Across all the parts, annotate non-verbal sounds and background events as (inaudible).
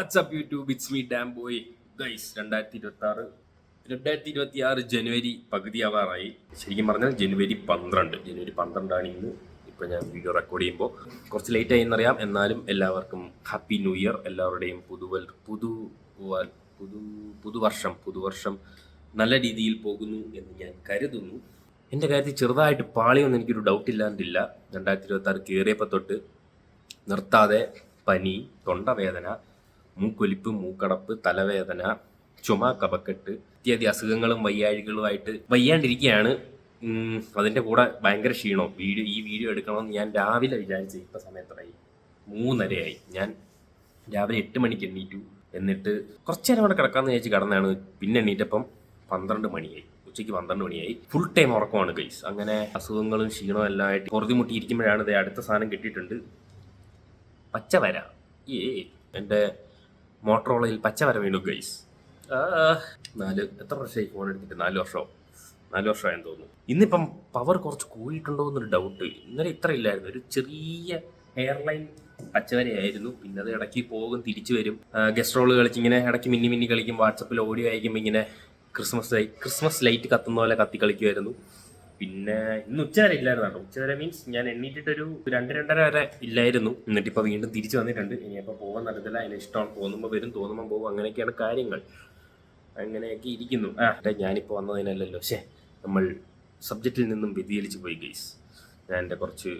WhatsApp YouTube it's me damn boy guys രണ്ടായിരത്തി ഇരുപത്തി ആറ് രണ്ടായിരത്തി ഇരുപത്തി ആറ് ജനുവരി പകുതിയാവാറായി. ശരിക്കും പറഞ്ഞാൽ ജനുവരി പന്ത്രണ്ട്. ജനുവരി പന്ത്രണ്ടാണ് ഇന്ന്. ഇപ്പം ഞാൻ വീഡിയോ റെക്കോർഡ് ചെയ്യുമ്പോൾ കുറച്ച് ലേറ്റ് ആയി എന്നറിയാം എന്നാലും എല്ലാവർക്കും ഹാപ്പി ന്യൂ ഇയർ എല്ലാവരുടെയും പുതുവൽ പുതു പുതു പുതുവർഷം. പുതുവർഷം നല്ല രീതിയിൽ പോകുന്നു എന്ന് ഞാൻ കരുതുന്നു. എന്റെ കാര്യത്തിൽ ചെറുതായിട്ട് പാളിയൊന്നും എനിക്കൊരു ഡൗട്ട് ഇല്ലാണ്ടില്ല. രണ്ടായിരത്തി ഇരുപത്തി ആറ് കയറിയപ്പോൾ തൊട്ട് നിർത്താതെ പനി തൊണ്ടവേദന മൂക്കൊലിപ്പ് മൂക്കടപ്പ് തലവേദന ചുമ കപക്കെട്ട് ഇത്യാദി അസുഖങ്ങളും വയ്യാഴികളുമായിട്ട് വയ്യാണ്ടിരിക്കുകയാണ്. അതിന്റെ കൂടെ ഭയങ്കര ക്ഷീണവും. വീഡിയോ ഈ വീഡിയോ എടുക്കണമെന്ന് ഞാൻ രാവിലെ വിചാരിച്ചു ഇപ്പം സമയത്തായി. മൂന്നരയായി. ഞാൻ രാവിലെ എട്ട് മണിക്ക് എണ്ണീറ്റു എന്നിട്ട് കുറച്ച് നേരം അവിടെ കിടക്കാമെന്ന് വിചാരിച്ച് കിടന്നാണ്. പിന്നെ എണ്ണീറ്റപ്പം പന്ത്രണ്ട് മണിയായി. ഉച്ചയ്ക്ക് പന്ത്രണ്ട് മണിയായി. ഫുൾ ടൈം ഉറക്കമാണ് ഗൈസ് അങ്ങനെ അസുഖങ്ങളും ക്ഷീണവും എല്ലാം ആയിട്ട് പൊറുതിമുട്ടി മുട്ടിയിരിക്കുമ്പോഴാണ് അടുത്ത സാധനം കിട്ടിയിട്ടുണ്ട്. പച്ചവര. ഏ എന്റെ മോട്ടറോളയിൽ പച്ചവര വീണു ഗൈസ് നാല് എത്ര വർഷമായി ഫോൺ എടുത്തിട്ട് നാല് വർഷമോ നാല് വർഷമായെന്ന് തോന്നുന്നു. ഇന്നിപ്പം പവർ കുറച്ച് കൂടിയിട്ടുണ്ടോ എന്നൊരു ഡൗട്ട് ഇന്നലെ ഇത്ര ഇല്ലായിരുന്നു. ഒരു ചെറിയ എയർലൈൻ പച്ചവരയായിരുന്നു. പിന്നെ അത് ഇടയ്ക്ക് പോകും തിരിച്ചു വരും. ഗസ്റ്റ് റോൾ കളിച്ച് ഇങ്ങനെ ഇടയ്ക്ക് മിന്നി മിന്നി കളിക്കും വാട്സപ്പിൽ ഓഡിയോ അയക്കുമ്പോൾ ഇങ്ങനെ ക്രിസ്മസ് ക്രിസ്മസ് ലൈറ്റ് കത്തുന്ന പോലെ കത്തി കളിക്കുമായിരുന്നു. പിന്നെ ഇന്ന് ഉച്ചവരെ ഇല്ലായിരുന്നു കേട്ടോ. ഉച്ചവരെ മീൻസ് ഞാൻ എണ്ണീറ്റിട്ടൊരു രണ്ട് രണ്ടര വരെ ഇല്ലായിരുന്നു. എന്നിട്ടിപ്പോൾ വീണ്ടും തിരിച്ചു വന്നിട്ടുണ്ട്. ഇനിയപ്പോൾ പോകാൻ നടത്തില്ല അതിന് ഇഷ്ടമാണ് തോന്നുമ്പോൾ വരും തോന്നുമ്പോൾ പോകും അങ്ങനെയൊക്കെയാണ് കാര്യങ്ങൾ. അങ്ങനെയൊക്കെ ഇരിക്കുന്നു. ആ അതെ ഞാനിപ്പോൾ വന്നതിനല്ലല്ലോ. ശേ നമ്മൾ സബ്ജക്റ്റിൽ നിന്നും വ്യതിചലിച്ചു പോയി ഗൈസ് ഞാൻ എന്റെ കുറച്ച്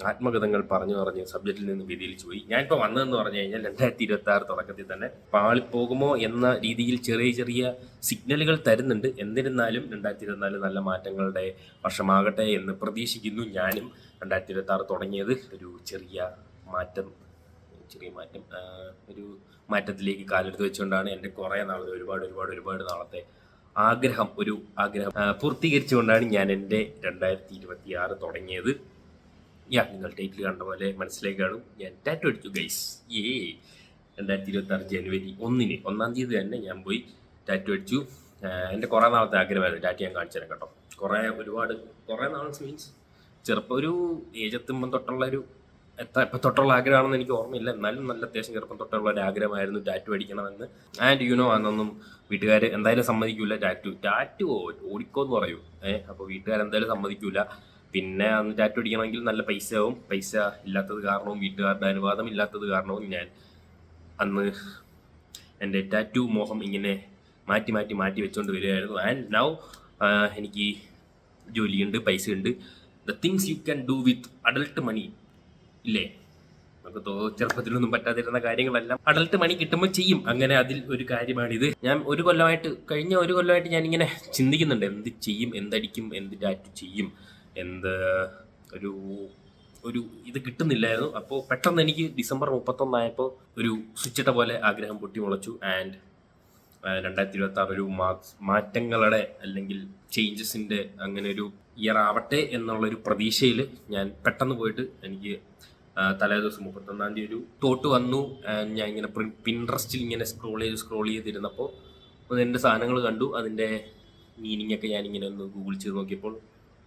ആത്മകഥങ്ങൾ പറഞ്ഞു പറഞ്ഞ് സബ്ജക്റ്റിൽ നിന്ന് വ്യതിരിച്ചു പോയി. ഞാനിപ്പോൾ വന്നതെന്ന് പറഞ്ഞു കഴിഞ്ഞാൽ രണ്ടായിരത്തി ഇരുപത്തി ആറ് തുടക്കത്തിൽ തന്നെ പാളിപ്പോകുമോ എന്ന രീതിയിൽ ചെറിയ ചെറിയ സിഗ്നലുകൾ തരുന്നുണ്ട്. എന്നിരുന്നാലും രണ്ടായിരത്തി ഇരുപത്തിനാല് നല്ല മാറ്റങ്ങളുടെ വർഷമാകട്ടെ എന്ന് പ്രതീക്ഷിക്കുന്നു ഞാനും. രണ്ടായിരത്തി ഇരുപത്തി ആറ് തുടങ്ങിയത് ഒരു ചെറിയ മാറ്റം ചെറിയ മാറ്റം ഒരു മാറ്റത്തിലേക്ക് കാലെടുത്ത് വെച്ചുകൊണ്ടാണ് എന്റെ കുറേ നാളത്തെ ഒരുപാട് ഒരുപാട് ഒരുപാട് നാളത്തെ ആഗ്രഹം ഒരു ആഗ്രഹം പൂർത്തീകരിച്ചുകൊണ്ടാണ് ഞാൻ എന്റെ രണ്ടായിരത്തി ഇരുപത്തി ആറ് തുടങ്ങിയത്. യാ നിങ്ങൾ ടൈറ്റിൽ കണ്ട പോലെ മനസ്സിലേക്ക് കാണും. ഞാൻ ടാറ്റു അടിച്ചു ഗൈസ് ഏ രണ്ടായിരത്തി ഇരുപത്തി ആറ് ജനുവരി ഒന്നിന് ഒന്നാം തീയതി തന്നെ ഞാൻ പോയി ടാറ്റു അടിച്ചു. എന്റെ കുറേ നാളത്തെ ആഗ്രഹമായിരുന്നു ടാറ്റു ഞാൻ കാണിച്ചു തരാം കേട്ടോ. കുറേ ഒരുപാട് കുറേ നാൾ മീൻസ് ചെറുപ്പം ഒരു ഏജ് എത്തുമ്പം തൊട്ടുള്ള ഒരു എത്ര ഇപ്പം തൊട്ടുള്ള ആഗ്രഹമാണെന്ന് എനിക്ക് ഓർമ്മയില്ല. എന്നാലും നല്ല അത്യാവശ്യം ചെറുപ്പം തൊട്ടുള്ള ഒരു ആഗ്രഹമായിരുന്നു ടാറ്റു അടിക്കണമെന്ന്. ആൻഡ് യുനോ അന്നൊന്നും വീട്ടുകാർ എന്തായാലും സമ്മതിക്കൂല ടാറ്റു ടാറ്റു ഓടിക്കോ എന്ന് പറയൂ. ഏഹ് അപ്പോൾ വീട്ടുകാരെന്തായാലും സമ്മതിക്കൂല. പിന്നെ അന്ന് ടാറ്റു അടിക്കണമെങ്കിൽ നല്ല പൈസ ആവും പൈസ ഇല്ലാത്തത് കാരണവും വീട്ടുകാരുടെ അനുവാദം ഇല്ലാത്തത് കാരണവും ഞാൻ അന്ന് എന്റെ ടാറ്റു മോഹം ഇങ്ങനെ മാറ്റി മാറ്റി മാറ്റി വെച്ചുകൊണ്ട് വരികയായിരുന്നു. ആൻഡ് നൗ എനിക്ക് ജോലിയുണ്ട് പൈസയുണ്ട്. The things you can do with adult money ഇല്ലേ? നമുക്ക് ചെറുപ്പത്തിലൊന്നും പറ്റാതിരുന്ന കാര്യങ്ങളെല്ലാം അഡൽട്ട് മണി കിട്ടുമ്പോൾ ചെയ്യും. അങ്ങനെ അതിൽ ഒരു കാര്യമാണിത്. ഞാൻ ഒരു കൊല്ലമായിട്ട് കഴിഞ്ഞ ഒരു കൊല്ലമായിട്ട് ഞാനിങ്ങനെ ചിന്തിക്കുന്നുണ്ട്. എന്ത് ചെയ്യും എന്തടിക്കും എന്ത് ടാറ്റു ചെയ്യും? എന്ത് ഒരു ഒരു ഇത് കിട്ടുന്നില്ലായിരുന്നു. അപ്പോൾ പെട്ടെന്ന് എനിക്ക് ഡിസംബർ മുപ്പത്തൊന്നായപ്പോൾ ഒരു സ്വിച്ചിട്ട പോലെ ആഗ്രഹം പൊട്ടി മുളച്ചു. ആൻഡ് രണ്ടായിരത്തി ഇരുപത്തി ആറ് ഒരു മാറ്റങ്ങളുടെ അല്ലെങ്കിൽ ചേഞ്ചസിന്റെ അങ്ങനെ ഒരു ഇയർ ആവട്ടെ എന്നുള്ളൊരു പ്രതീക്ഷയിൽ ഞാൻ പെട്ടെന്ന് പോയിട്ട് എനിക്ക് തലേ ദിവസം മുപ്പത്തൊന്നാം തീയതി ഒരു തോട്ട് വന്നു. ഞാൻ ഇങ്ങനെ പിൻട്രസ്റ്റിൽ ഇങ്ങനെ സ്ക്രോൾ ചെയ്ത് സ്ക്രോൾ ചെയ്തിരുന്നപ്പോൾ എന്റെ സാധനങ്ങൾ കണ്ടു. അതിന്റെ മീനിങ് ഒക്കെ ഞാനിങ്ങനെ ഒന്ന് ഗൂഗിൾ ചെയ്ത് നോക്കിയപ്പോൾ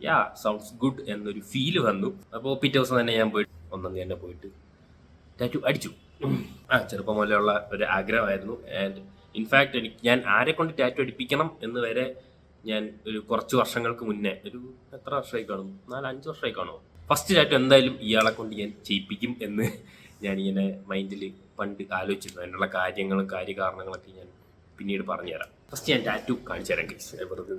യാ സൗണ്ട്സ് ഗുഡ് എന്നൊരു ഫീൽ വന്നു. അപ്പോൾ പിറ്റേ ദിവസം തന്നെ ഞാൻ പോയിട്ട് ഒന്നും തന്നെ പോയിട്ട് ടാറ്റു അടിച്ചു. ആ ചെറുപ്പം മുതലുള്ള ഒരു ആഗ്രഹമായിരുന്നു. ആൻഡ് ഇൻഫാക്ട് എനിക്ക് ഞാൻ ആരെ കൊണ്ട് ടാറ്റു അടിപ്പിക്കണം എന്ന് വരെ ഞാൻ ഒരു കുറച്ച് വർഷങ്ങൾക്ക് മുന്നേ ഒരു എത്ര വർഷമായി കാണും നാല് അഞ്ച് വർഷമായി കാണുമോ ഫസ്റ്റ് ടാറ്റു എന്തായാലും ഇയാളെ കൊണ്ട് ഞാൻ ചെയ്യിപ്പിക്കും എന്ന് ഞാൻ ഇങ്ങനെ മൈൻഡിൽ പണ്ട് ആലോചിച്ചിരുന്നു. അതിനുള്ള കാര്യങ്ങളും കാര്യകാരണങ്ങളൊക്കെ ഞാൻ പിന്നീട് പറഞ്ഞുതരാം. ഫസ്റ്റ് ഞാൻ ടാറ്റു കാണിച്ചു തരാം ഗൈസ് വെറുതെ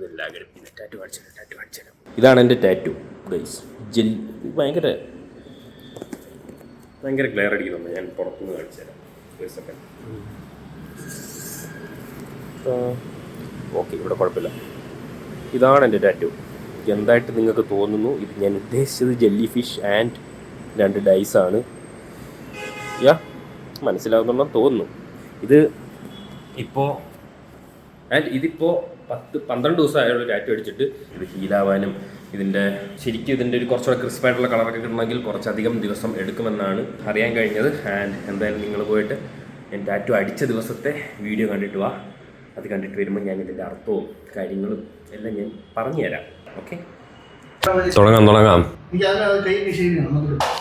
പിന്നെ ടാറ്റു കാണിച്ചു തരാം ടാറ്റു കാണിച്ചു തരാം ഇതാണ് എന്റെ ടാറ്റു ഗൈസ് ജെൽ ഭയങ്കര ഭയങ്കര ക്ലിയർ അടിക്കുന്നു. ഞാൻ പുറത്തുനിന്ന് കാണിച്ചു തരാം ഒരു സെക്കൻഡ് ഓക്കെ ഇവിടെ കുഴപ്പമില്ല. ഇതാണ് എന്റെ ടാറ്റു. എന്തായിട്ട് നിങ്ങൾക്ക് തോന്നുന്നു? ഇത് ഞാൻ ഉദ്ദേശിച്ചത് ജെല്ലി ഫിഷ് ആൻഡ് രണ്ട് ഡൈസ് ആണ്. യാ മനസ്സിലാവുന്നുണ്ടെന്ന് തോന്നുന്നു. ഇത് ഇപ്പോൾ ആൻഡ് ഇതിപ്പോൾ പത്ത് പന്ത്രണ്ട് ദിവസമായുള്ള കാറ്റ് അടിച്ചിട്ട് ഇത് ഹീലാവാനും ഇതിന്റെ ശരിക്കും ഇതിന്റെ ഒരു കുറച്ചുകൂടെ ക്രിസ്പായിട്ടുള്ള കളറൊക്കെ കിട്ടണമെങ്കിൽ കുറച്ചധികം ദിവസം എടുക്കുമെന്നാണ് അറിയാൻ കഴിഞ്ഞത്. ആൻഡ് എന്തായാലും നിങ്ങൾ പോയിട്ട് ഞാൻ ടാറ്റു അടിച്ച ദിവസത്തെ വീഡിയോ കണ്ടിട്ട് വാ. അത് കണ്ടിട്ട് വരുമ്പോൾ ഞാൻ ഇതിന്റെ അർത്ഥവും കാര്യങ്ങളും എല്ലാം ഞാൻ പറഞ്ഞു തരാം ഓക്കെ തുടങ്ങാം. തുടങ്ങാം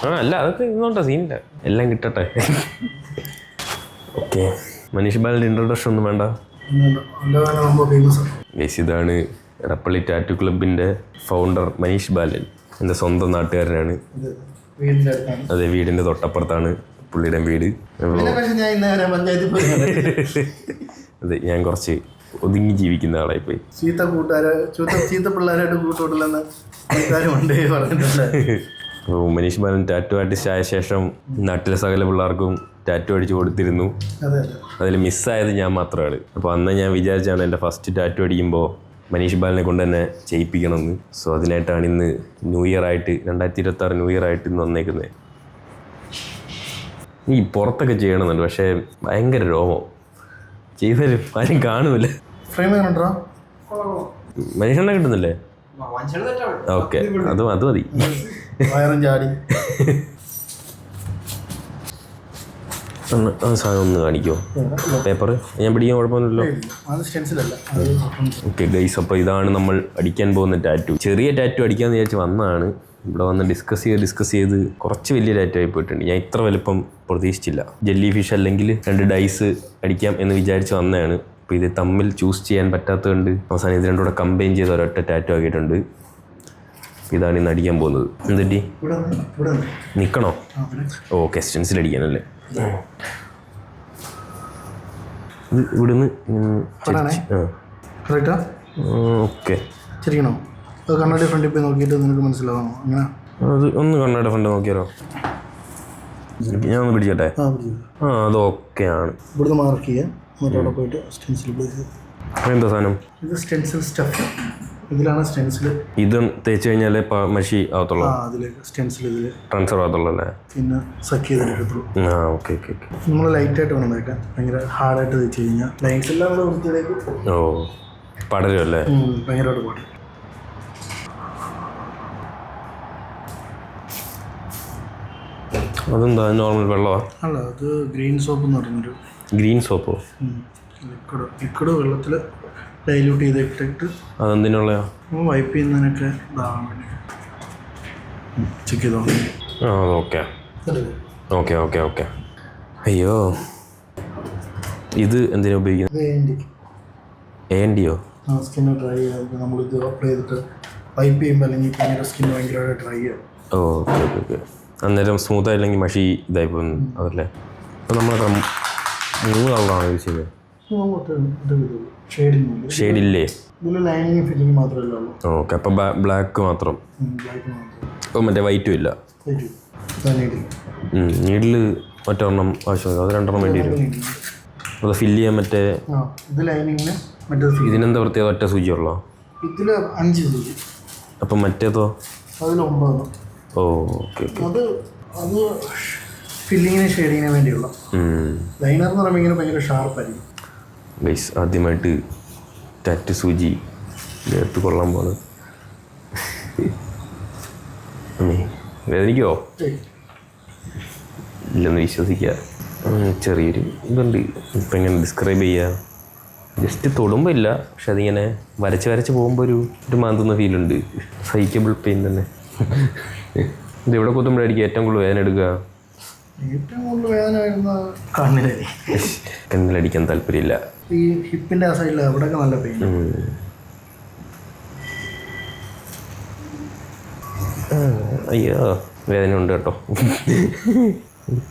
ആ അല്ല അതൊക്കെ ഇന്നോട്ടെ സീനില്ല എല്ലാം കിട്ടട്ടെ. (laughs) ഓക്കെ മനീഷ് ബാലിന്റെ ഇൻട്രൊഡക്ഷൻ ഒന്നും വേണ്ട. ഗൈസ് ഇതാണ് എടപ്പള്ളി ടാറ്റു ക്ലബിന്റെ ഫൗണ്ടർ മനീഷ് ബാലൻ. എന്റെ സ്വന്തം നാട്ടുകാരനാണ്. അതെ വീടിന്റെ തൊട്ടപ്പുറത്താണ് പുള്ളിയുടെ വീട്. അതെ ഞാൻ കുറച്ച് ഒതുങ്ങി ജീവിക്കുന്ന ആളായി പോയി. ചീത്ത കൂട്ടുകാരെ ചീത്ത പിള്ളേരായിട്ട് ഉണ്ട് പറഞ്ഞിട്ടുണ്ട്. അപ്പോൾ മനീഷ് ബാലൻ ടാറ്റു ആർട്ടിസ്റ്റ് ആയ ശേഷം നാട്ടിലെ സകല പിള്ളേർക്കും ടാറ്റു അടിച്ചു കൊടുത്തിരുന്നു. അതെ അതെ. അതിൽ മിസ്സായത് ഞാൻ മാത്രമാണ് അപ്പോൾ അന്ന് ഞാൻ വിചാരിച്ചാണ് എന്റെ ഫസ്റ്റ് ടാറ്റു അടിക്കുമ്പോൾ മനീഷ് ബാലിനെ കൊണ്ട് തന്നെ ചെയ്യിപ്പിക്കണമെന്ന്. സോ അതിനായിട്ടാണ് ഇന്ന് ന്യൂ ഇയർ ആയിട്ട് രണ്ടായിരത്തി ഇരുപത്തി ആറ് ന്യൂ ഇയർ ആയിട്ട് ഇന്ന് വന്നേക്കുന്നത് ഈ പുറത്തൊക്കെ ചെയ്യണമെന്നുണ്ട് പക്ഷേ ഭയങ്കര രോമം. ചെയ്താലും ആരും കാണുമില്ല മനുഷ്യനെ കിട്ടുന്നില്ലേ? ഓക്കെ അത് അത് മതി. വയറും ചാടി. ഒന്ന് (laughs) ആ സാധനം ഒന്ന് കാണിക്കുമോ പേപ്പർ ഞാൻ പിടിക്കാൻ കുഴപ്പമൊന്നുമില്ലല്ലോ. ഓക്കെ ഗൈസ് അപ്പോൾ ഇതാണ് നമ്മൾ അടിക്കാൻ പോകുന്ന ടാറ്റു. ചെറിയ ടാറ്റു അടിക്കാമെന്ന് വിചാരിച്ച് വന്നതാണ്. ഇവിടെ വന്ന് ഡിസ്കസ് ചെയ്ത് ഡിസ്കസ് ചെയ്ത് കുറച്ച് വലിയ ടാറ്റു ആയി പോയിട്ടുണ്ട്. ഞാൻ ഇത്ര വലുപ്പം പ്രതീക്ഷിച്ചില്ല. ജെല്ലി ഫിഷ് അല്ലെങ്കിൽ രണ്ട് ഡൈസ് അടിക്കാം എന്ന് വിചാരിച്ച് വന്നതാണ്. അപ്പോൾ ഇത് തമ്മിൽ ചൂസ് ചെയ്യാൻ പറ്റാത്തതുകൊണ്ട് അവസാനം ഇത് രണ്ടും കൂടെ കമ്പൈൻ ചെയ്ത് ഒരൊറ്റ ടാറ്റു ആക്കിയിട്ടുണ്ട്. ഇതാണ് ഇന്ന് അടിക്കാൻ പോകുന്നത്. എന്തെറ്റി നിൽക്കണോ ഓ ഇവിടെ സ്റ്റെൻസിൽ അടിക്കാനല്ലേ ഇവിടുന്ന് കറക്റ്റാ ഓക്കെ. ചിരിക്കണോ? അത് കണ്ണാടി ഫ്രണ്ടിൽ പോയി നോക്കിയിട്ട് നിനക്ക് മനസ്സിലാവണോ അങ്ങനെ അത് ഒന്ന് കണ്ണാടി ഫ്രണ്ട് നോക്കിയാലോ? ഞാൻ ഒന്ന് പിടിച്ചട്ടെ ആ അത് ഓക്കെ ആണ് ഇവിടുന്ന് മാർക്ക് ചെയ്യാം. മറ്റവിടെ പോയിട്ട് സ്റ്റെൻസിൽ പ്ലേസ് എന്താ സാധനം? ഇത് സ്റ്റെൻസിൽ സ്റ്റഫ് ഇതിലാണ് സ്റ്റെൻസിൽ ഇത് തേച്ച് കഴിഞ്ഞാൽ മഷി ആവത്തുള്ളൂ. ആ അതിലേക്ക് സ്റ്റെൻസിൽ ഇതിൽ ട്രാൻസ്ഫർ ആവത്തുള്ളൂ അല്ലേ പിന്നെ സക്ക് ചെയ്തെടുക്കത്തുള്ളൂ ആ ഓക്കെ ഓക്കെ നമ്മൾ ലൈറ്റായിട്ട് വേണം തേക്കാൻ. ഭയങ്കര ഹാർഡായിട്ട് തേച്ച് കഴിഞ്ഞാൽ ലൈൻസ് എല്ലാം കൂടെ വൃത്തിയിലേക്ക് ഓ പടരും അല്ലേ ഭയങ്കരമായിട്ട് പാടും. അതെന്താ? നോർമൽ വെള്ളമാണ് അല്ല അത് ഗ്രീൻ സോപ്പ് എന്ന് പറഞ്ഞൊരു ഗ്രീൻ സോപ്പോ? ലിക്വിഡ് ലിക്വിഡ് വെള്ളത്തിൽ ഡൈല്യൂട്ട് ചെയ്തിട്ടിട്ട് അതെന്തിനുള്ളയാ വൈപ്പ് ചെയ്യുന്നതിനൊക്കെ ഇതാവാൻ വേണ്ടി ചെക്ക് ചെയ്തോ? ആ ഓക്കെ. Okay okay okay. അയ്യോ. ഇത് എന്തിനാ ഉപയോഗിക്കുന്നത്? ഇത് വേണ്ടി എ എൻ ഡിയോ ആ സ്കിന്ന് ഡ്രൈ ആയിട്ട് നമ്മളിത് അപ്ലൈ ചെയ്തിട്ട് വൈപ്പ് ചെയ്യുമ്പോൾ അല്ലെങ്കിൽ പിന്നീട് സ്കിൻ ഭയങ്കരമായിട്ട് ഡ്രൈ ആവും ഓ ഓക്കെ ഓക്കെ ഓക്കെ. അന്നേരം സ്മൂത്ത് ആയില്ലെങ്കിൽ മഷി ഇതായി പോകുന്നു അതല്ലേ? അപ്പോൾ നമ്മൾ മൂന്ന് കളറാണ് യൂസ് ഷെയ്ഡിങ് ഷെയ്ഡില്ലേ ഓക്കെ അപ്പോൾ ബ്ലാക്ക് മാത്രം. ഓ മറ്റേ വൈറ്റും ഇല്ല. നീഡിൽ മറ്റൊരെണ്ണം ആവശ്യമില്ല. അത് രണ്ടെണ്ണം വേണ്ടി വരും. അത് ഫില്ല് ചെയ്യാൻ മറ്റേ ഇതിനെന്താ പ്രത്യേകത? ഒറ്റ സൂചിയുള്ളോ ഇതിൽ അഞ്ച് സൂചി. അപ്പം മറ്റേതോ? അതിൽ ഒമ്പത് ഓ ഓക്കെ ഓക്കെ. അത് അത് ഫില്ലിങ്ങിന് ഷെയ്ഡിങ്ങിന് വേണ്ടിയുള്ള. ലൈനർ എന്ന് പറയുമ്പോൾ ഭയങ്കര ഷാർപ്പായിരിക്കും ഗൈസ് ആദ്യമായിട്ട് ടാറ്റ് സൂചി നേരത്ത് കൊള്ളാൻ പോണ് വേദനിക്കോ ഇല്ലെന്ന് വിശ്വസിക്കുക. ചെറിയൊരു ഇതുണ്ട്. ഇപ്പം എങ്ങനെ ഡിസ്ക്രൈബ് ചെയ്യുക ജസ്റ്റ് തൊടുമ്പോൾ ഇല്ല പക്ഷെ അതിങ്ങനെ വരച്ച് വരച്ച് പോകുമ്പോൾ ഒരു ഒരു മാന്തുന്ന ഫീലുണ്ട് സഹിക്കബിൾ പെയിൻ തന്നെ. ഇത് എവിടെ കുത്തുമ്പോഴായിരിക്കും ഏറ്റവും കൂടുതൽ വേദന എടുക്കുക? ഏറ്റവും കൂടുതൽ വേദന കണ്ണിലടിക്കാൻ താല്പര്യമില്ല. ഈ ഹിപ്പിന്റെ ആ സൈഡിൽ അവിടെയൊക്കെ നല്ല പെയിൻ അയ്യോ വേദന ഉണ്ട് കേട്ടോ.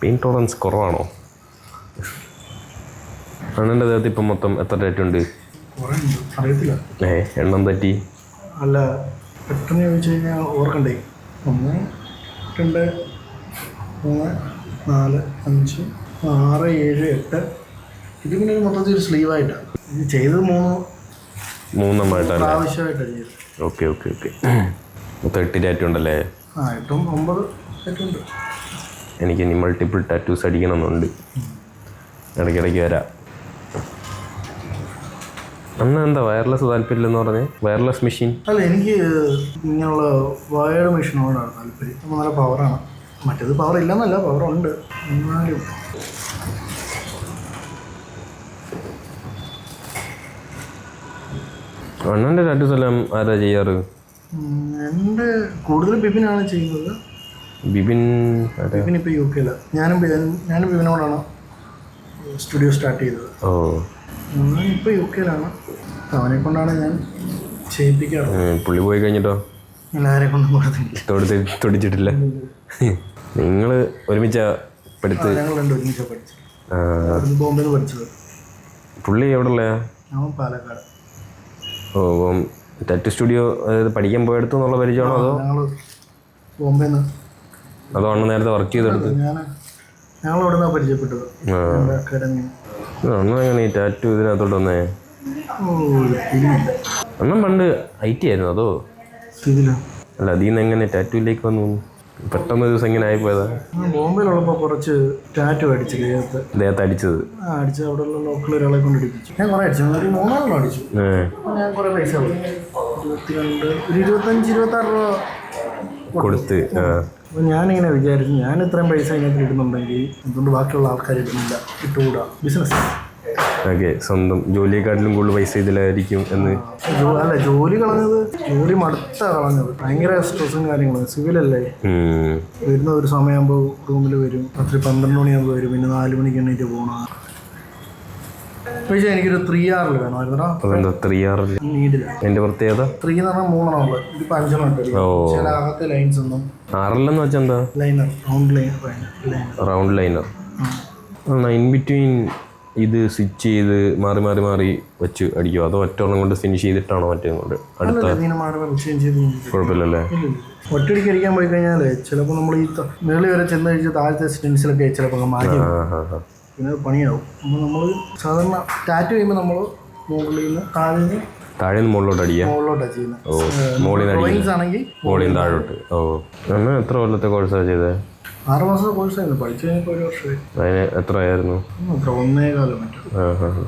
പെയിൻ ടോളറൻസ് കുറവാണോ? അണ്ണന്റെ ദേഹത്ത് ഇപ്പം മൊത്തം എത്ര ഡേറ്റ് ഉണ്ട്? അറിയത്തില്ല. ഏ എണ്ണം തെറ്റി? അല്ല പെട്ടെന്ന് ചോദിച്ചു കഴിഞ്ഞാൽ ഓർക്കണ്ടേ? ഒന്ന് രണ്ട് മൂന്ന് നാല് അഞ്ച് ആറ് ഏഴ് എട്ട് ഇത് പിന്നെ ഒരു മൊത്തത്തിൽ ഒരു സ്ലീവായിട്ടാണ് ഇത് ചെയ്തത് മൂന്ന് മൂന്നെണ്ണമായിട്ടാണ് പ്രാവശ്യമായിട്ടാണ് ചെയ്തത്. Okay okay okay. മൊത്തം എട്ട് ഡേറ്റ് ഉണ്ടല്ലേ? ആ എട്ടും ഒമ്പത് ഉണ്ട്. എനിക്ക് ഇനി മൾട്ടിപ്പിൾ ടാറ്റൂസ് അടിക്കണമെന്നുണ്ട്. ഇടയ്ക്കിടയ്ക്ക് വരാം. അന്ന് എന്താ വയർലെസ് താല്പര്യമില്ലെന്ന് പറഞ്ഞേ? വയർലെസ് മെഷീൻ അല്ല എനിക്ക് ഇങ്ങനെയുള്ള വയർഡ് മെഷീനോടാണ് താല്പര്യം. നല്ല പവറാണ് മറ്റേത് പവർ ഇല്ലെന്നല്ല പവർ ഉണ്ട്. എന്നാലും. അണ്ണന്റെ ടാറ്റൂസ് എല്ലാം ആരാ ചെയ്യാറ്? എന്റെ കൂടുതൽ ബിബിനാണ് ചെയ്യുന്നത്. ബിബിൻ ബിബിൻ ഇപ്പോൾ യു കെയിലാണ് ഞാനും ഞാനും ബിബിനോടാണ് സ്റ്റുഡിയോ സ്റ്റാർട്ട് ചെയ്തത്. ഓ. ഇപ്പോൾ യു കെയിലാണ് അവനെ കൊണ്ടാണ് ഞാൻ ചെയ്യിപ്പിക്കാറ്. പുള്ളി പോയി കഴിഞ്ഞിട്ടോ? എല്ലാവരെ കൊണ്ടും കൊടുത്തില്ല തൊടിച്ചിട്ടില്ല. നിങ്ങൾ ഒരുമിച്ച പഠിത്ത് ഞങ്ങൾ രണ്ടും ഒരുമിച്ചാണ് പഠിച്ചത്. ബോംബെയിൽ പഠിച്ചത്. പുള്ളി എവിടെ ഉള്ളയാ പാലക്കാട്. ഓ ടാറ്റു സ്റ്റുഡിയോ അതായത് പഠിക്കാൻ പോയെടുത്തു എന്നുള്ള പരിചയമാണോ അതോ? ഞങ്ങൾ അതോ അണ്ണ നേരത്തെ വർക്ക് ചെയ്തെടുത്ത്? ഞങ്ങൾ അവിടെ നിന്നാണ് പരിചയപ്പെട്ടത്. അക്കാഡമി. അണ്ണൻ എങ്ങനെ ഈ ടാറ്റു ഇതിനകത്തോട്ട് വന്നേ? അണ്ണൻ പണ്ട് ഐ ടി ആയിരുന്നു അതോ? അല്ല അതിൽ നിന്ന് എങ്ങനെ ടാറ്റുവിലേക്ക് വന്നു? പെട്ടെന്ന് ദിവസം ഇങ്ങനെ ആയിപ്പോയതാ ബോംബെയിലുള്ളപ്പോൾ കുറച്ച് ടാറ്റു അടിച്ചു ദേഹത്ത് ദേഹത്ത് അടിച്ചത്. ആ അടിച്ച് അവിടെയുള്ള ലോക്കൽ ഒരാളെ കൊണ്ട് അടിപ്പിച്ചു ഞാൻ കുറേ അടിച്ചു. ഒരു അടിച്ചു. ഞാൻ കുറേ പൈസ കൊടുത്തു. ഇരുപത്തിരണ്ട് ഒരു ഇരുപത്തഞ്ച് ഇരുപത്താറ് രൂപ കൊടുത്ത്. ആ. അപ്പോൾ ഞാനിങ്ങനെ വിചാരിച്ചു ഞാൻ ഇത്രയും പൈസ ഇതിനകത്ത് ഇടുന്നുണ്ടെങ്കിൽ എന്തുകൊണ്ട് ബാക്കിയുള്ള ആൾക്കാർ ഇടുന്നില്ല. ഇട്ടുകൂടാ. ബിസിനസ് ഓക്കെ സ്വന്തം ജോലിയെക്കാട്ടിലും കൂടുതൽ പൈസ ഇതിലായിരിക്കും എന്ന്. അല്ല ജോലി കളഞ്ഞത് ജോലി മടുത്ത കളഞ്ഞത് ഭയങ്കര സ്ട്രെസ്സും കാര്യങ്ങളും. സിവിലല്ലേ? അല്ലേ വരുന്ന ഒരു സമയമാകുമ്പോൾ റൂമിൽ വരും. രാത്രി പന്ത്രണ്ട് മണിയാകുമ്പോൾ വരും. പിന്നെ നാല് മണിക്ക് എണ്ണീറ്റ് പോകണം പക്ഷേ എനിക്കൊരു ത്രീ ആറിൽ വേണമായിരുന്നടാ അതെന്താ ത്രീ ആറിൽ നീഡില്ല എന്റെ പ്രത്യേകത? ത്രീ എന്ന് പറഞ്ഞാൽ മൂന്നെണ്ണം ഉള്ളത് ഇതിപ്പോൾ അഞ്ചെണ്ണം ഉണ്ട്. ചില അകത്തെ ലൈൻസ് ഒന്നും. ആറിലെന്ന് വെച്ചാൽ എന്താ? Liner round liner round liner in between ഇത് സ്വിച്ച് ചെയ്ത് മാറി മാറി മാറി വെച്ച് അടിക്കുമോ അതോ ഒറ്റവണ്ണം കൊണ്ട് ഫിനിഷ് ചെയ്തിട്ടാണോ മറ്റേ കൊണ്ട്? അടുത്ത. കുഴപ്പമില്ലല്ലേ? ഒറ്റയടിക്ക് അടിക്കാൻ പോയി കഴിഞ്ഞാൽ ചിലപ്പോൾ നമ്മൾ ഈ മേളി മേളിൽ വരെ ചെന്ന് കഴിച്ച് താഴത്തെ സ്റ്റെൻസിലൊക്കെ ചിലപ്പോൾ മാറ്റി പിന്നെ പണിയാവും. അപ്പോൾ നമ്മൾ സാധാരണ ടാറ്റു ചെയ്യുമ്പോൾ നമ്മൾ മുകളിൽ നിന്ന് താഴെ നിന്ന് താഴെ നിന്ന് മുകളിലോട്ട് അടിക്കുക മുകളിലോട്ടാണ് ചെയ്യുന്നത് ഓ മുകളിൽ നിന്ന് അടിക്കാം ആണെങ്കിൽ മുകളിൽ നിന്ന് താഴോട്ട്. ഓ. എത്ര കൊല്ലത്തെ കോഴ്സാണ് ചെയ്തത് ആറ് മാസത്തെ കോഴ്സായിരുന്നു. പഠിച്ചു കഴിഞ്ഞപ്പോൾ ഒരു വർഷമായി അതിന് എത്ര ആയിരുന്നു ഉം, അത്ര ഒന്നേ കാലം മറ്റും. ആ ഹാ ഹാ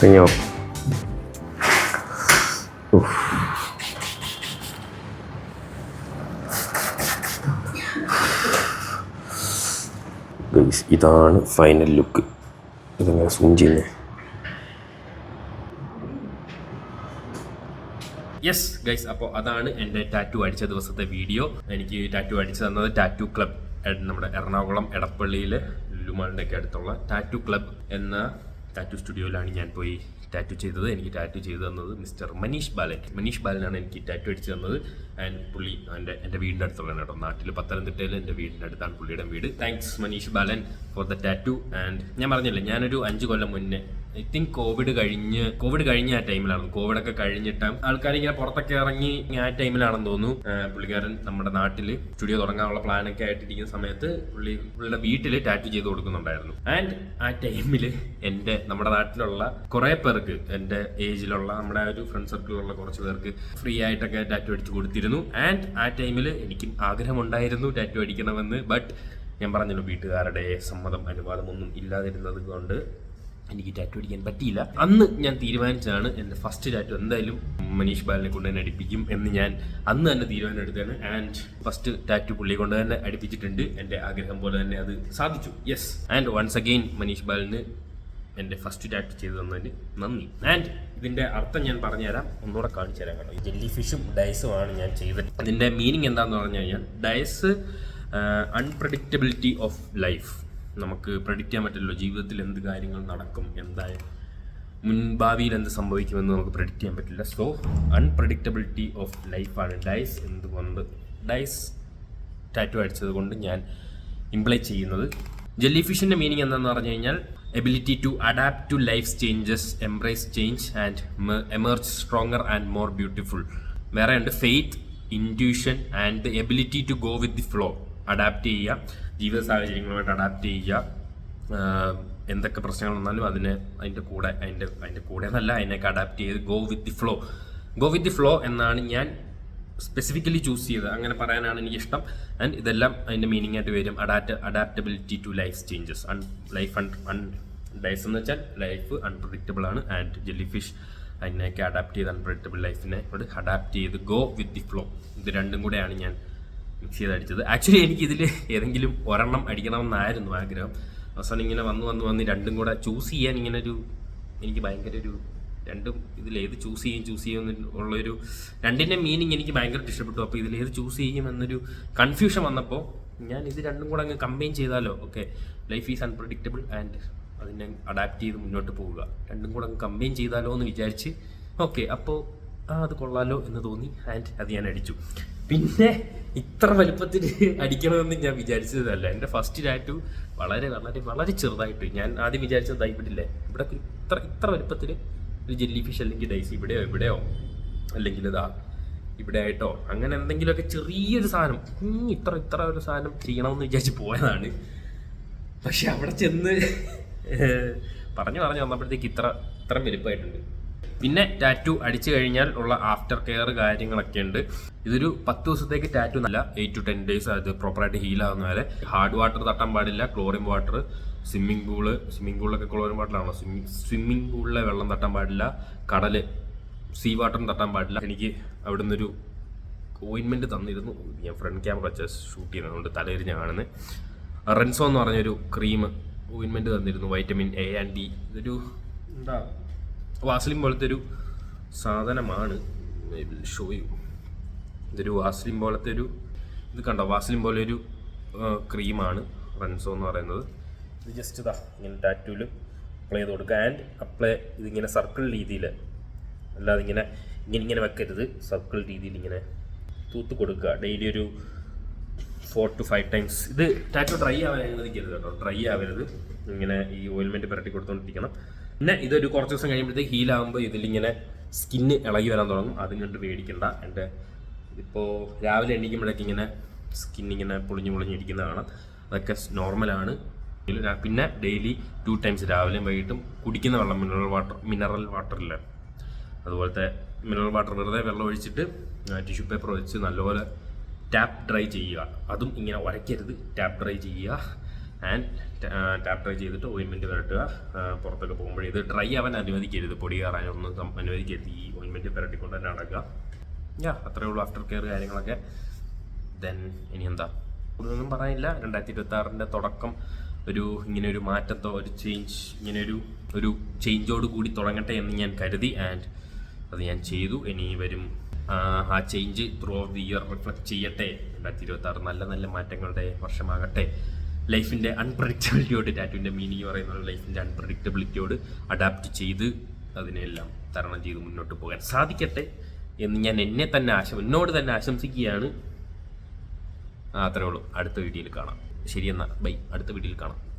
കഴിഞ്ഞോ Guys, ഇതാണ് ഫൈനൽ ലുക്ക് ഇതെങ്ങനെ സൂം ചെയ്യുന്നത് യെസ് ഗൈസ് അപ്പോൾ അതാണ് എന്റെ ടാറ്റു അടിച്ച ദിവസത്തെ വീഡിയോ എനിക്ക് ടാറ്റു അടിച്ചു തന്നത് ടാറ്റു ക്ലബ് നമ്മുടെ എറണാകുളം എടപ്പള്ളിയിലെ ലുമാളിന്റെ ഒക്കെ അടുത്തുള്ള ടാറ്റു ക്ലബ് എന്ന ടാറ്റു സ്റ്റുഡിയോയിലാണ് ഞാൻ പോയി ടാറ്റു ചെയ്തത് എനിക്ക് ടാറ്റു ചെയ്തു തന്നത് മിസ്റ്റർ മനീഷ് ബാലൻ. മനീഷ് ബാലനാണ് എനിക്ക് ടാറ്റു അടിച്ചു തന്നത്. ആൻഡ് പുള്ളി എന്റെ എന്റെ വീടിന്റെ അടുത്തുള്ള കേട്ടോ. നാട്ടിൽ പത്തനംതിട്ടയിൽ എന്റെ വീടിന്റെ അടുത്താണ് പുള്ളിയുടെ വീട്. Thanks Maneesh Balan for the tattoo and ഞാൻ പറഞ്ഞില്ലേ ഞാനൊരു അഞ്ച് കൊല്ലം മുന്നേ ഐ തിങ്ക് കോവിഡ് കഴിഞ്ഞ് കോവിഡ് കഴിഞ്ഞ ആ ടൈമിലാണ് കോവിഡ് ഒക്കെ കഴിഞ്ഞിട്ട് ആൾക്കാർ ഇങ്ങനെ പുറത്തൊക്കെ ഇറങ്ങി ആ ടൈമിലാണെന്ന് തോന്നുന്നു. പുള്ളിക്കാരൻ നമ്മുടെ നാട്ടിൽ സ്റ്റുഡിയോ തുടങ്ങാനുള്ള പ്ലാനൊക്കെ ആയിട്ടിരിക്കുന്ന സമയത്ത് പുള്ളി പുള്ളിയുടെ വീട്ടിൽ ടാറ്റു ചെയ്ത് കൊടുക്കുന്നുണ്ടായിരുന്നു. ആൻഡ് ആ ടൈമിൽ എന്റെ നമ്മുടെ നാട്ടിലുള്ള കുറേ പേർക്ക് എന്റെ ഏജിലുള്ള നമ്മുടെ ഒരു ഫ്രണ്ട് സർക്കിളിലുള്ള കുറച്ച് പേർക്ക് ഫ്രീ ആയിട്ടൊക്കെ ടാറ്റു അടിച്ചു കൊടുത്തിരുന്നു. ആൻഡ് ആ ടൈമിൽ എനിക്കും ആഗ്രഹമുണ്ടായിരുന്നു ടാറ്റു അടിക്കണമെന്ന്. ബട്ട് ഞാൻ പറഞ്ഞല്ലോ വീട്ടുകാരുടെ സമ്മതം അനുവാദമൊന്നും ഇല്ലാതിരുന്നത് കൊണ്ട് എനിക്ക് ടാറ്റു അടിക്കാൻ പറ്റിയില്ല. അന്ന് ഞാൻ തീരുമാനിച്ചതാണ് എന്റെ ഫസ്റ്റ് ടാറ്റു എന്തായാലും മനീഷ് ബാലിനെ കൊണ്ട് തന്നെ അടിപ്പിക്കും എന്ന് ഞാൻ അന്ന് തന്നെ തീരുമാനം എടുത്തതാണ്. ആൻഡ് ഫസ്റ്റ് ടാറ്റു പുള്ളിയെ കൊണ്ട് തന്നെ അടിപ്പിച്ചിട്ടുണ്ട്. എന്റെ ആഗ്രഹം പോലെ തന്നെ അത് സാധിച്ചു. Yes and once again Maneesh ബാലിന് എന്റെ ഫസ്റ്റ് ടാറ്റു ചെയ്തു തന്നതിന് നന്ദി. ആൻഡ് ഇതിന്റെ അർത്ഥം ഞാൻ പറഞ്ഞുതരാം. ഒന്നുകൂടെ കാണിച്ചു തരാം കേട്ടോ. ജെല്ലി ഫിഷും ഡൈസും ആണ് ഞാൻ ചെയ്തത്. അതിന്റെ മീനിങ് എന്താണെന്ന് പറഞ്ഞു കഴിഞ്ഞാൽ ഡൈസ് അൺപ്രഡിക്റ്റബിലിറ്റി ഓഫ് ലൈഫ് നമുക്ക് പ്രഡിക്റ്റ് ചെയ്യാൻ പറ്റില്ലല്ലോ ജീവിതത്തിൽ എന്ത് കാര്യങ്ങൾ നടക്കും എന്തായ മുൻഭാവിയിൽ എന്ത് സംഭവിക്കുമെന്ന് നമുക്ക് പ്രഡിക്റ്റ് ചെയ്യാൻ പറ്റില്ല. സോ അൺപ്രഡിക്റ്റബിലിറ്റി ഓഫ് ലൈഫാണ് ഡൈസ് എന്തുകൊണ്ട് ഡൈസ് ടാറ്റു അടിച്ചത് കൊണ്ട് ഞാൻ ഇംപ്ലൈ ചെയ്യുന്നത്. ജെല്ലി ഫിഷിന്റെ മീനിങ് എന്താണെന്ന് പറഞ്ഞു കഴിഞ്ഞാൽ ability to adapt to life changes embrace change and emerge stronger and more beautiful വേറെ ഉണ്ട് faith intuition and ability to go with the flow adapt ചെയ്യുക. ജീവിത സാഹചര്യങ്ങളുമായിട്ട് അഡാപ്റ്റ് ചെയ്യുക. എന്തൊക്കെ പ്രശ്നങ്ങൾ വന്നാലും അതിന് അതിന്റെ കൂടെ അതിന്റെ അതിന്റെ കൂടെ എന്നല്ല അതിനൊക്കെ അഡാപ്റ്റ് ചെയ്ത് go with the flow go with the flow എന്നാണ് ഞാൻ സ്പെസിഫിക്കലി ചൂസ് ചെയ്തത്. അങ്ങനെ പറയാനാണ് എനിക്കിഷ്ടം. ആൻഡ് ഇതെല്ലാം അതിന്റെ മീനിങ് ആയിട്ട് വരും. Adapt adaptability to life changes life life എന്ന് വെച്ചാൽ ലൈഫ് അൺപ്രഡിക്റ്റബിൾ ആണ്. ആൻഡ് ജെല്ലി ഫിഷ് അതിനെയൊക്കെ അഡാപ്റ്റ് ചെയ്ത് അൺപ്രഡിക്റ്റബിൾ ലൈഫിനെ അഡാപ്റ്റ് ചെയ്ത് ഗോ വിത്ത് ദി ഫ്ലോ ഇത് രണ്ടും കൂടെയാണ് ഞാൻ മിക്സ് ചെയ്ത് അടിച്ചത് ആക്ച്വലി എനിക്ക് ഇതിൽ ഏതെങ്കിലും ഒരെണ്ണം അടിക്കണമെന്നായിരുന്നു ആഗ്രഹം. അവസാനം ഇങ്ങനെ വന്ന് വന്ന് വന്ന് രണ്ടും കൂടെ ചൂസ് ചെയ്യാൻ ഇങ്ങനെ ഒരു എനിക്ക് ഭയങ്കര ഒരു രണ്ടും ഇതിലേത് ചൂസ് ചെയ്യും ചൂസ് ചെയ്യും ഉള്ളൊരു രണ്ടിന്റെ മീനിങ് എനിക്ക് ഭയങ്കരമായിട്ട് ഇഷ്ടപ്പെട്ടു. അപ്പോൾ ഇതിലേത് ചൂസ് ചെയ്യും എന്നൊരു കൺഫ്യൂഷൻ വന്നപ്പോൾ ഞാൻ ഇത് രണ്ടും കൂടെ അങ്ങ് കമ്പൈൻ ചെയ്താലോ? Okay life is unpredictable and അതിനെ അഡാപ്റ്റ് ചെയ്ത് മുന്നോട്ട് പോവുക. രണ്ടും കൂടെ അങ്ങ് കമ്പൈൻ ചെയ്താലോ എന്ന് വിചാരിച്ച്. ഓക്കെ അപ്പോൾ ആ അത് കൊള്ളാലോ എന്ന് തോന്നി. ആൻഡ് അത് ഞാൻ അടിച്ചു. പിന്നെ ഇത്ര വലുപ്പത്തിൽ അടിക്കണമെന്ന് ഞാൻ വിചാരിച്ചതല്ല. എന്റെ ഫസ്റ്റ് ടാറ്റു വളരെ വളരെ വളരെ ചെറുതായിട്ട് ഞാൻ ആദ്യം വിചാരിച്ചത് ഇവിടില്ലേ. ഇവിടെ ഇത്ര ഇത്ര വലുപ്പത്തിൽ ഒരു ജെല്ലി ഫിഷ് അല്ലെങ്കിൽ ഡൈസ് ഇവിടെയോ ഇവിടെയോ? അല്ലെങ്കിൽ ഇതാ ഇവിടെ ആയിട്ടോ? അങ്ങനെ എന്തെങ്കിലുമൊക്കെ ചെറിയൊരു സാധനം. ഇത്ര ഇത്ര ഒരു സാധനം ചെയ്യണമെന്ന് വിചാരിച്ച് പോയതാണ്. പക്ഷെ അവിടെ ചെന്ന് പറഞ്ഞു പറഞ്ഞു വന്നപ്പോഴത്തേക്ക് ഇത്ര ഇത്ര വലുപ്പമായിട്ടുണ്ട്. പിന്നെ ടാറ്റു അടിച്ചു കഴിഞ്ഞാൽ ഉള്ള ആഫ്റ്റർ കെയർ കാര്യങ്ങളൊക്കെ ഉണ്ട്. ഇതൊരു പത്ത് ദിവസത്തേക്ക് ടാറ്റു നല്ല എയ്റ്റ് ടു ടെൻ ഡേയ്സ് അത് പ്രോപ്പറായിട്ട് ഹീൽ ആവുന്ന വരെ ഹാർഡ് വാട്ടർ തട്ടാൻ പാടില്ല chlorine water swimming pool swimming പൂളിലൊക്കെ chlorine വാട്ടറാണോ സ്വിമ്മിംഗ് സ്വിമ്മിംഗ് പൂളിലെ വെള്ളം തട്ടാൻ പാടില്ല കടൽ സീ വാട്ടറും തട്ടാൻ പാടില്ല. എനിക്ക് അവിടെ നിന്നൊരു ഓയിൻമെന്റ് തന്നിരുന്നു. ഞാൻ ഫ്രണ്ട് ക്യാമറ വെച്ച് ഷൂട്ട് ചെയ്യുന്നതുകൊണ്ട് ഞാൻ കാണുന്നത് റെൻസോ എന്ന് പറഞ്ഞൊരു ക്രീം ഓയിൻമെന്റ് തന്നിരുന്നു വൈറ്റമിൻ എ ആൻഡ് ഡി ഇതൊരു എന്താ? വാസ്ലിൻ പോലത്തെ ഒരു സാധനമാണ് ഷോ യു ഇതൊരു വാസ്ലിൻ പോലത്തെ ഒരു ഇത് കണ്ടോ? വാസ്ലിൻ പോലെ ഒരു ക്രീമാണ് റൺസോ എന്ന് പറയുന്നത്. ഇത് ജസ്റ്റ് ഇതാ ഇങ്ങനെ ടാറ്റൂൽ അപ്ലൈ ചെയ്ത് കൊടുക്കുക. ആൻഡ് അപ്ലൈ ഇതിങ്ങനെ സർക്കിൾ രീതിയിൽ അല്ലാതെ ഇങ്ങനെ ഇങ്ങനെ ഇങ്ങനെ വെക്കരുത്. സർക്കിൾ രീതിയിൽ ഇങ്ങനെ തൂത്ത് കൊടുക്കുക. ഡെയിലി ഒരു ഫോർ ടു ഫൈവ് ടൈംസ് ഇത് ടാറ്റോ ഡ്രൈ ആവാൻ അനുവദിക്കരുത് കേട്ടോ. ഡ്രൈ ആവരുത്. ഇങ്ങനെ ഈ ഓയിൽമെന്റ് പുരട്ടി കൊടുത്തുകൊണ്ടിരിക്കണം പിന്നെ ഇതൊരു കുറച്ച് ദിവസം കഴിയുമ്പോഴത്തേക്ക് ഹീൽ ആകുമ്പോൾ ഇതിലിങ്ങനെ സ്കിന്ന് ഇളകി വരാൻ തുടങ്ങും. അതും കണ്ട് പേടിക്കണ്ട എന്റെ ഇപ്പോൾ രാവിലെ എണീക്കുമ്പോഴേക്ക് ഇങ്ങനെ സ്കിൻ ഇങ്ങനെ പൊളിഞ്ഞ് പൊളിഞ്ഞിരിക്കുന്ന കാണാം. അതൊക്കെ നോർമലാണ് പിന്നെ ഡെയിലി ടു ടൈംസ് രാവിലെയും വൈകിട്ടും കുടിക്കുന്ന വെള്ളം മിനറൽ വാട്ടർ മിനറൽ വാട്ടറില്ല അതുപോലത്തെ മിനറൽ വാട്ടർ വെറുതെ വെള്ളം ഒഴിച്ചിട്ട് ടിഷ്യൂ പേപ്പർ വെച്ച് നല്ലപോലെ ടാപ്പ് ഡ്രൈ ചെയ്യുക. അതും ഇങ്ങനെ ഉരയ്ക്കരുത് ടാപ്പ് ഡ്രൈ ചെയ്യുക. ആൻഡ് ടാപ്പ് ഡ്രൈ ചെയ്തിട്ട് ഓയിൻമെന്റ് പുരട്ടുക. ആ, പുറത്തൊക്കെ പോകുമ്പോൾ ഇത് ഡ്രൈ ആവാൻ അനുവദിക്കരുത്. പൊടി കയറാനൊന്നും അനുവദിക്കരുത്. ഈ ഓയിൻമെന്റ് പുരട്ടിക്കൊണ്ട് തന്നെ നടക്കുക യാ അത്രേ ഉള്ളൂ ആഫ്റ്റർ കെയർ കാര്യങ്ങളൊക്കെ. ദെൻ ഇനി എന്താ? കൂടുതലൊന്നും പറയാനില്ല. രണ്ടായിരത്തി ഇരുപത്തി ആറിന്റെ തുടക്കം ഒരു ഇങ്ങനെ ഒരു മാറ്റത്തോ ഒരു ചേഞ്ച് ഇങ്ങനെ ഒരു ഒരു ചേഞ്ചോട് കൂടി തുടങ്ങട്ടെ എന്ന് ഞാൻ കരുതി. ആൻഡ് അത് ഞാൻ ചെയ്തു. ഇനി വരും ആ change through of the year reflect ചെയ്യട്ടെ. രണ്ടായിരത്തി ഇരുപത്തി ആറ് നല്ല നല്ല മാറ്റങ്ങളുടെ വർഷമാകട്ടെ. ലൈഫിന്റെ അൺപ്രഡിക്റ്റബിലിറ്റിയോട് ടാറ്റുവിന്റെ മീനിങ് പറയുന്നത് ലൈഫിന്റെ അൺപ്രഡിക്റ്റബിലിറ്റിയോട് അഡാപ്റ്റ് ചെയ്ത് അതിനെല്ലാം തരണം ചെയ്ത് മുന്നോട്ട് പോകാൻ സാധിക്കട്ടെ എന്ന് ഞാൻ എന്നെ തന്നെ ആശ എന്നോട് തന്നെ ആശംസിക്കുകയാണ്. അത്രേ ഉള്ളൂ. അടുത്ത വീഡിയോയിൽ കാണാം. ശരി എന്നാ. ബൈ. അടുത്ത വീഡിയോയിൽ കാണാം.